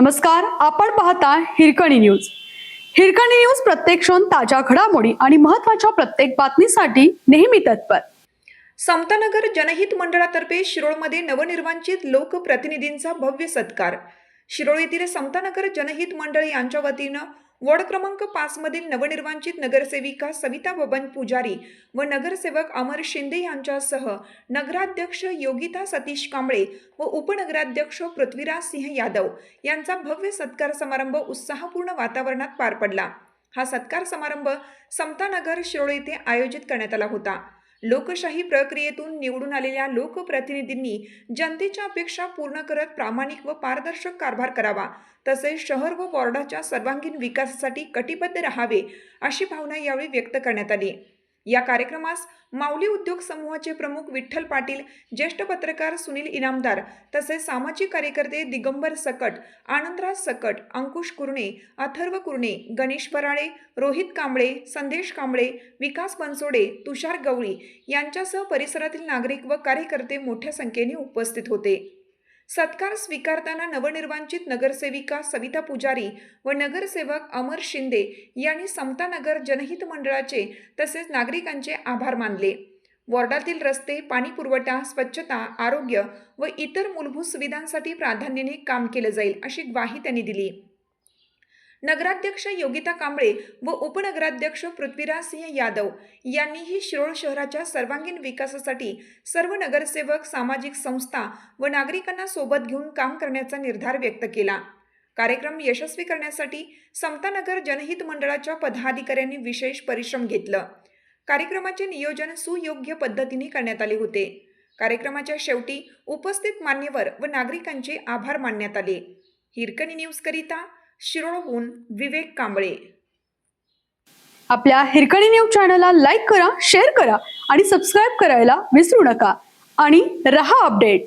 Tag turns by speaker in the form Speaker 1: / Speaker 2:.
Speaker 1: नमस्कार आपण पाहता हिरकणी न्यूज. हिरकणी न्यूज प्रत्येक क्षण ताज्या घडामोडी आणि महत्त्वाच्या प्रत्येक बातमीसाठी नेहमी तत्पर.
Speaker 2: समतानगर जनहित मंडळातर्फे शिरोळमध्ये नवनिर्वाचित लोकप्रतिनिधींचा भव्य सत्कार. शिरोळ येथील समतानगर जनहित मंडळ यांच्या वतीनं वॉर्ड क्रमांक पाच मधील नवनिर्वाचित नगरसेविका सविता बबन पुजारी व नगरसेवक अमर शिंदे यांच्यासह नगराध्यक्ष योगिता सतीश कांबळे व उपनगराध्यक्ष पृथ्वीराज सिंह यादव यांचा भव्य सत्कार समारंभ उत्साहपूर्ण वातावरणात पार पडला. हा सत्कार समारंभ समतानगर शिरोळ येथे आयोजित करण्यात आला होता. लोकशाही प्रक्रियेतून निवडून आलेल्या लोकप्रतिनिधींनी जनतेच्या अपेक्षा पूर्ण करत प्रामाणिक व पारदर्शक कारभार करावा. तसेच शहर व वॉर्डाच्या सर्वांगीण विकासासाठी कटिबद्ध राहावे अशी भावना यावेळी व्यक्त करण्यात आली. या कार्यक्रमास माऊली उद्योग समूहाचे प्रमुख विठ्ठल पाटील ज्येष्ठ पत्रकार सुनील इनामदार तसेच सामाजिक कार्यकर्ते दिगंबर सकट आनंदराज सकट अंकुश कुरणे अथर्व कुरणे गणेश बराळे रोहित कांबळे संदेश कांबळे विकास बनसोडे तुषार गवळी यांच्यासह परिसरातील नागरिक व कार्यकर्ते मोठ्या संख्येने उपस्थित होते. सत्कार स्वीकारताना नवनिर्वाचित नगरसेविका सविता पुजारी व नगरसेवक अमर शिंदे यांनी समतानगर जनहित मंडळाचे तसेच नागरिकांचे आभार मानले. वॉर्डातील रस्ते पाणी पुरवठा स्वच्छता आरोग्य व इतर मूलभूत सुविधांसाठी प्राधान्याने काम केलं जाईल अशी ग्वाही त्यांनी दिली. नगराध्यक्ष योगिता कांबळे व उपनगराध्यक्ष पृथ्वीराज सिंह यादव यांनीही शिरोळ शहराच्या सर्वांगीण विकासासाठी सर्व नगरसेवक सामाजिक संस्था व नागरिकांना सोबत घेऊन काम करण्याचा निर्धार व्यक्त केला. कार्यक्रम यशस्वी करण्यासाठी समतानगर जनहित मंडळाच्या पदाधिकाऱ्यांनी विशेष परिश्रम घेतलं. कार्यक्रमाचे नियोजन सुयोग्य पद्धतीने करण्यात आले होते. कार्यक्रमाच्या शेवटी उपस्थित मान्यवर व नागरिकांचे आभार मानण्यात आले. हिरकणी न्यूजकरिता शिरोळहून विवेक कांबळे.
Speaker 1: आपल्या हिरकणी न्यूज चॅनलला लाईक करा शेअर करा आणि सबस्क्राईब करायला विसरू नका. आणि रहा अपडेट.